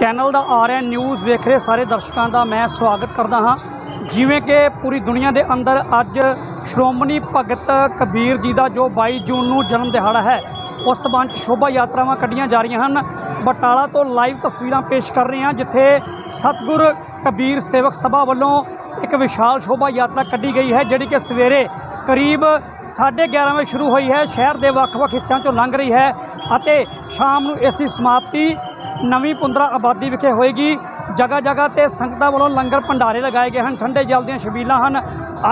Channel ਦਾ RN news ਵੇਖ ਰਹੇ ਸਾਰੇ ਦਰਸ਼ਕਾਂ ਦਾ ਮੈਂ ਸਵਾਗਤ ਕਰਦਾ ਹਾਂ। ਜਿਵੇਂ ਕਿ ਪੂਰੀ ਦੁਨੀਆ ਦੇ ਅੰਦਰ ਅੱਜ ਸ਼੍ਰੋਮਣੀ ਭਗਤ ਕਬੀਰ ਜੀ ਦਾ ਜੋ 22 ਜੂਨ ਨੂੰ ਜਨਮ ਦਿਹਾੜਾ ਹੈ, ਉਸ ਸੰਬੰਧ 'ਚ ਸ਼ੋਭਾ ਯਾਤਰਾਵਾਂ ਕੱਢੀਆਂ ਜਾ ਰਹੀਆਂ ਹਨ। ਬਟਾਲਾ ਤੋਂ ਲਾਈਵ ਤਸਵੀਰਾਂ ਪੇਸ਼ ਕਰ ਰਹੇ ਹਾਂ, ਜਿੱਥੇ ਸਤਿਗੁਰ ਕਬੀਰ ਸੇਵਕ ਸਭਾ ਵੱਲੋਂ ਇੱਕ ਵਿਸ਼ਾਲ ਸ਼ੋਭਾ ਯਾਤਰਾ ਕੱਢੀ ਗਈ ਹੈ, ਜਿਹੜੀ ਕਿ ਸਵੇਰੇ ਕਰੀਬ 11:30 ਵਜੇ ਸ਼ੁਰੂ ਹੋਈ ਹੈ। ਸ਼ਹਿਰ ਦੇ ਵੱਖ-ਵੱਖ ਹਿੱਸਿਆਂ ਚੋਂ ਲੰਘ ਰਹੀ ਹੈ ਅਤੇ ਸ਼ਾਮ ਨੂੰ ਇਸ ਦੀ ਸਮਾਪਤੀ ਨਵੀਂ ਪੁੰਦਰਾ ਆਬਾਦੀ ਵਿਖੇ ਹੋਏਗੀ। ਜਗ੍ਹਾ ਜਗ੍ਹਾ ਤੇ ਸੰਗਤਾਂ ਵੱਲੋਂ ਲੰਗਰ ਭੰਡਾਰੇ ਲਗਾਏ ਗਏ ਹਨ। ਠੰਡੇ ਜਲ ਦੀਆਂ ਛਬੀਲਾਂ ਹਨ।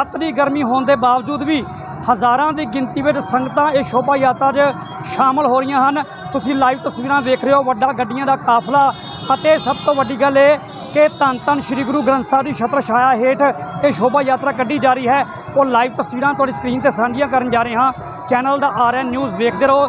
ਅੱਤ ਦੀ ਗਰਮੀ ਹੋਣ ਦੇ ਬਾਵਜੂਦ ਵੀ ਹਜ਼ਾਰਾਂ ਦੀ ਗਿਣਤੀ ਵਿੱਚ ਸੰਗਤਾਂ ਇਹ ਸ਼ੋਭਾ ਯਾਤਰਾ 'ਚ ਸ਼ਾਮਲ ਹੋ ਰਹੀਆਂ ਹਨ। ਤੁਸੀਂ ਲਾਈਵ ਤਸਵੀਰਾਂ ਵੇਖ ਰਹੇ ਹੋ। ਵੱਡਾ ਗੱਡੀਆਂ ਦਾ ਕਾਫਲਾ ਅਤੇ ਸਭ ਤੋਂ ਵੱਡੀ ਗੱਲ ਇਹ ਕਿ ਧੰਨ ਧੰਨ ਸ੍ਰੀ ਗੁਰੂ ਗ੍ਰੰਥ ਸਾਹਿਬ ਦੀ ਛਤਰ ਛਾਇਆ ਹੇਠ ਇਹ ਸ਼ੋਭਾ ਯਾਤਰਾ ਕੱਢੀ ਜਾ ਰਹੀ ਹੈ। ਉਹ ਲਾਈਵ ਤਸਵੀਰਾਂ ਤੁਹਾਡੀ ਸਕਰੀਨ ਤੇ ਸਾਂਝੀਆਂ ਕਰਨ ਜਾ ਰਹੇ ਹਾਂ। ਚੈਨਲ ਦਾ ਆਰਐਨ ਨਿਊਜ਼ ਦੇਖਦੇ ਰਹੋ।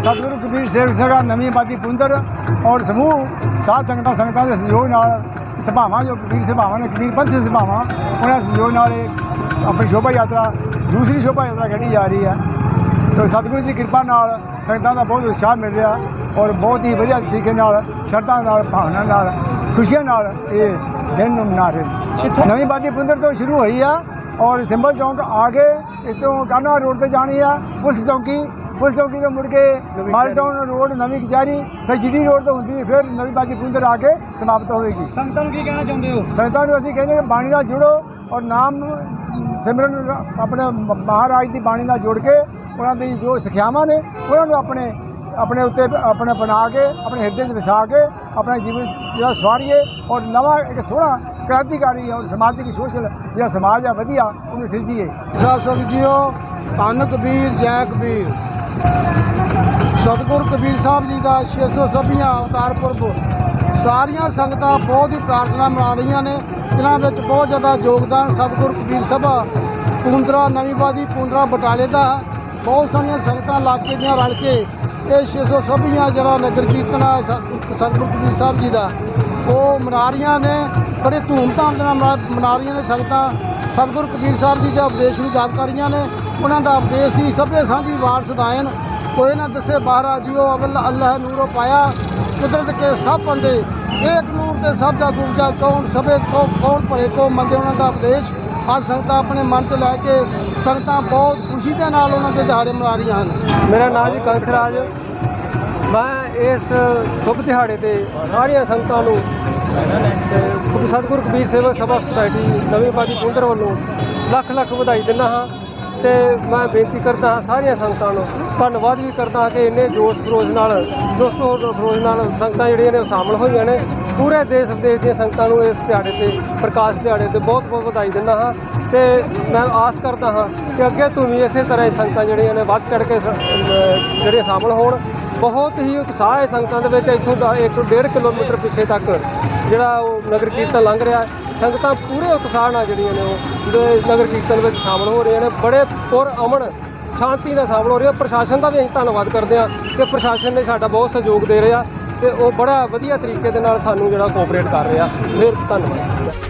ਸਤਿਗੁਰੂ ਕਬੀਰ ਸੇਵਕ ਸਭਾ ਨਵੀਂ ਆਬਾਦੀ ਪੁੰਦਰ ਔਰ ਸਮੂਹ, ਸਾਧ ਸੰਗਤਾਂ ਸੰਗਤਾਂ ਦੇ ਸਹਿਯੋਗ ਨਾਲ ਸਭਾਵਾਂ ਜੋ ਕਬੀਰ ਸਭਾਵਾਂ ਨੇ, ਕਬੀਰ ਪੰਥ ਸਭਾਵਾਂ, ਉਹਨਾਂ ਦੇ ਸਹਿਯੋਗ ਨਾਲ ਇਹ ਆਪਣੀ ਸ਼ੋਭਾ ਯਾਤਰਾ, ਦੂਸਰੀ ਸ਼ੋਭਾ ਯਾਤਰਾ ਕੱਢੀ ਜਾ ਰਹੀ ਹੈ। ਤੇ ਸਤਿਗੁਰੂ ਦੀ ਕਿਰਪਾ ਨਾਲ ਸੰਗਤਾਂ ਦਾ ਬਹੁਤ ਉਤਸ਼ਾਹ ਮਿਲ ਰਿਹਾ ਔਰ ਬਹੁਤ ਹੀ ਵਧੀਆ ਤਰੀਕੇ ਨਾਲ, ਸ਼ਰਧਾ ਨਾਲ, ਭਾਵਨਾ ਨਾਲ, ਖੁਸ਼ੀਆਂ ਨਾਲ ਇਹ ਦਿਨ ਨੂੰ ਮਨਾ ਰਹੇ ਨਵੀਂ ਆਬਾਦੀ ਪੁੰਦਰ ਤੋਂ ਸ਼ੁਰੂ ਹੋਈ ਆ ਔਰ ਸਿੰਬਲ ਚੌਂਕ ਆ ਕੇ ਇੱਥੋਂ ਕਾਨਾ ਰੋਡ ਤੇ ਜਾਣੀ ਆ, ਪੁਲਿਸ ਚੌਂਕੀ ਪੁਲਿਸ ਚੌਂਕੀ ਤੋਂ ਮੁੜ ਕੇ ਮਾਲਟਾਊਨ ਰੋਡ ਨਵੀਂ ਕਚਹਿਰੀ ਫਿਰ ਜੀਡੀ ਰੋਡ ਤੋਂ ਹੁੰਦੀ ਫਿਰ ਨਵੀਂ ਬਾਜੀ ਪੁੰਦਰ ਆ ਕੇ ਸਮਾਪਤ ਹੋਵੇਗੀ। ਸੰਗਤਾਂ ਨੂੰ ਕੀ ਕਹਿਣਾ ਚਾਹੁੰਦੇ ਹੋ? ਸੰਗਤਾਂ ਨੂੰ ਅਸੀਂ ਕਹਿੰਦੇ ਬਾਣੀ ਨਾਲ ਜੁੜੋ ਔਰ ਨਾਮ ਸਿਮਰਨ ਆਪਣੇ ਮਹਾਰਾਜ ਦੀ ਬਾਣੀ ਨਾਲ ਜੁੜ ਕੇ ਉਹਨਾਂ ਦੀ ਜੋ ਸਿੱਖਿਆਵਾਂ ਨੇ ਉਹਨਾਂ ਨੂੰ ਆਪਣੇ ਆਪਣੇ ਉੱਤੇ ਆਪਣੇ ਬਣਾ ਕੇ ਆਪਣੇ ਹਿਰਦੇ 'ਚ ਵਸਾ ਕੇ ਆਪਣਾ ਜੀਵਨ ਜਿਹੜਾ ਸਵਾਰੀਏ ਔਰ ਨਵਾਂ ਇੱਕ ਸੋਹਣਾ ਕ੍ਰਾਂਤੀਕਾਰੀ ਔਰ ਸਮਾਜਿਕ ਸੋਸ਼ਲ ਜਿਹੜਾ ਸਮਾਜ ਆ ਵਧੀਆ ਉਹਨੂੰ ਸਿਰਜੀਏ। ਸਾਹਿਬ ਸਭ ਜੀਓ ਧੰਨ ਕਬੀਰ ਜੈ ਕਬੀਰ। ਸਤਿਗੁਰ ਕਬੀਰ ਸਾਹਿਬ ਜੀ ਦਾ 620ਵਾਂ ਅਵਤਾਰ ਪੁਰਬ। ਸਾਰੀਆਂ ਸੰਗਤਾਂ ਬਹੁਤ ਹੀ ਪ੍ਰਾਰਥਨਾ ਮਨਾ ਰਹੀਆਂ ਨੇ। ਜਿਨ੍ਹਾਂ ਵਿੱਚ ਬਹੁਤ ਜ਼ਿਆਦਾ ਯੋਗਦਾਨ ਸਤਿਗੁਰ ਕਬੀਰ ਸਭਾ ਪੁੰਦਰਾ ਨਵੀਂਵਾਦੀ ਪੁੰਦਰਾ ਬਟਾਲੇ ਦਾ। ਬਹੁਤ ਸਾਰੀਆਂ ਸੰਗਤਾਂ ਇਲਾਕੇ ਦੀਆਂ ਰਲ ਕੇ ਇਹ 620ਵਾਂ ਜਿਹੜਾ ਨਗਰ ਕੀਰਤਨ ਆ ਸਤ- ਸਤਿਗੁਰ ਕਬੀਰ ਸਾਹਿਬ ਜੀ ਦਾ, ਉਹ ਮਨਾ ਰਹੀਆਂ ਨੇ। ਬੜੇ ਧੂਮਧਾਮ ਦੇ ਨਾਲ ਮਨਾ- ਮਨਾ ਰਹੀਆਂ ਨੇ ਸੰਗਤਾਂ। ਸਤਿਗੁਰ ਕਬੀਰ ਸਾਹਿਬ ਜੀ ਦੇ ਉਪਦੇਸ਼ ਨੂੰ ਯਾਦ ਕਰ ਰਹੀਆਂ ਨੇ। ਉਹਨਾਂ ਦਾ ਉਪਦੇਸ਼ ਹੀ ਸਭੇ ਸਾਂਝੀ ਵਾਰਸ ਦਾਇਨ ਕੋਈ ਨਾ ਦਸੇ ਬਾਹਰਾ, ਜਿਉ ਅਵਲ ਅੱਲਾਹ ਨੂਰੋ ਪਾਇਆ। ਕੁਦਰਤ ਕੇ ਸਭ ਬੰਦੇ ਏਕ ਨੂਰ ਤੇ ਸਭ ਦਾ ਦੂਜਾ ਕੌਣ, ਸਭੇ ਕੋ ਕੌਣ ਭਰੇ ਕੋ ਮੰਦੇ ਉਹਨਾਂ ਦਾ ਉਪਦੇਸ਼। ਅੱਜ ਸੰਗਤਾਂ ਆਪਣੇ ਮਨ 'ਚ ਲੈ ਕੇ ਸੰਗਤਾਂ ਬਹੁਤ ਖੁਸ਼ੀ ਦੇ ਨਾਲ ਉਹਨਾਂ ਦੇ ਦਿਹਾੜੇ ਮਨਾ ਰਹੀਆਂ ਹਨ। ਮੇਰਾ ਨਾਮ ਜੀ ਕੰਸਰਾਜ। ਮੈਂ ਇਸ ਸ਼ੁਭ ਦਿਹਾੜੇ ਤੇ ਸਾਰੀਆਂ ਸੰਗਤਾਂ ਨੂੰ ਸਤਿਗੁਰੂ ਕਬੀਰ ਸੇਵਾ ਸਭਾ ਸੁਸਾਇਟੀ, ਨਵੀਂ ਬਾਦੀ ਪੁੰਦਰ ਵੱਲੋਂ ਲੱਖ ਲੱਖ ਵਧਾਈ ਦਿੰਦਾ ਹਾਂ। ਤੇ ਮੈਂ ਬੇਨਤੀ ਕਰਦਾ ਹਾਂ ਸਾਰੀਆਂ ਸੰਗਤਾਂ ਨੂੰ, ਧੰਨਵਾਦ ਵੀ ਕਰਦਾ ਹਾਂ ਕਿ ਇੰਨੇ ਜੋਸ਼ ਖਰੋਸ਼ ਨਾਲ, ਦੋਸਤੋ ਖਰੋਸ਼ ਨਾਲ ਸੰਗਤਾਂ ਜਿਹੜੀਆਂ ਨੇ ਉਹ ਸ਼ਾਮਲ ਹੋਈਆਂ ਨੇ ਪੂਰੇ ਦੇਸ਼ ਵਿਦੇਸ਼ ਦੀਆਂ ਸੰਗਤਾਂ ਨੂੰ ਇਸ ਦਿਹਾੜੇ ਤੇ, ਪ੍ਰਕਾਸ਼ ਦਿਹਾੜੇ ਤੇ ਬਹੁਤ ਬਹੁਤ ਵਧਾਈ ਦਿੰਦਾ ਹਾਂ ਤੇ ਮੈਂ ਆਸ ਕਰਦਾ ਹਾਂ ਕਿ ਅੱਗੇ ਤੋਂ ਵੀ ਇਸੇ ਤਰ੍ਹਾਂ ਹੀ ਸੰਗਤਾਂ ਜਿਹੜੀਆਂ ਨੇ ਵੱਧ ਚੜ ਕੇ ਜਿਹੜੇ ਸ਼ਾਮਲ ਹੋਣ ਬਹੁਤ ਹੀ ਉਤਸ਼ਾਹ ਹੈ ਸੰਗਤਾਂ ਦੇ ਵਿੱਚ, ਇੱਥੋਂ ਦਾ 1.5 ਕਿਲੋਮੀਟਰ ਪਿੱਛੇ ਤੱਕ ਜਿਹੜਾ ਉਹ ਨਗਰ ਕੀਰਤਨ ਲੰਘ ਰਿਹਾ ਹੈ। ਸੰਗਤਾਂ ਪੂਰੇ ਉਤਸ਼ਾਹ ਨਾਲ ਜਿਹੜੀਆਂ ਨੇ ਉਹ ਨਗਰ ਕੀਰਤਨ ਵਿੱਚ ਸ਼ਾਮਲ ਹੋ ਰਹੀਆਂ ਨੇ, ਬੜੇ ਪੁਰ ਅਮਨ ਸ਼ਾਂਤੀ ਨਾਲ ਸ਼ਾਮਲ ਹੋ ਰਹੀਆਂ। ਪ੍ਰਸ਼ਾਸਨ ਦਾ ਵੀ ਅਸੀਂ ਧੰਨਵਾਦ ਕਰਦੇ ਹਾਂ ਕਿ ਪ੍ਰਸ਼ਾਸਨ ਨੇ ਸਾਡਾ ਬਹੁਤ ਸਹਿਯੋਗ ਦੇ ਰਿਹਾ ਤੇ ਉਹ ਬੜਾ ਵਧੀਆ ਤਰੀਕੇ ਦੇ ਨਾਲ ਸਾਨੂੰ ਜਿਹੜਾ ਕੋਆਪਰੇਟ ਕਰ ਰਿਹਾ। ਫਿਰ ਧੰਨਵਾਦ।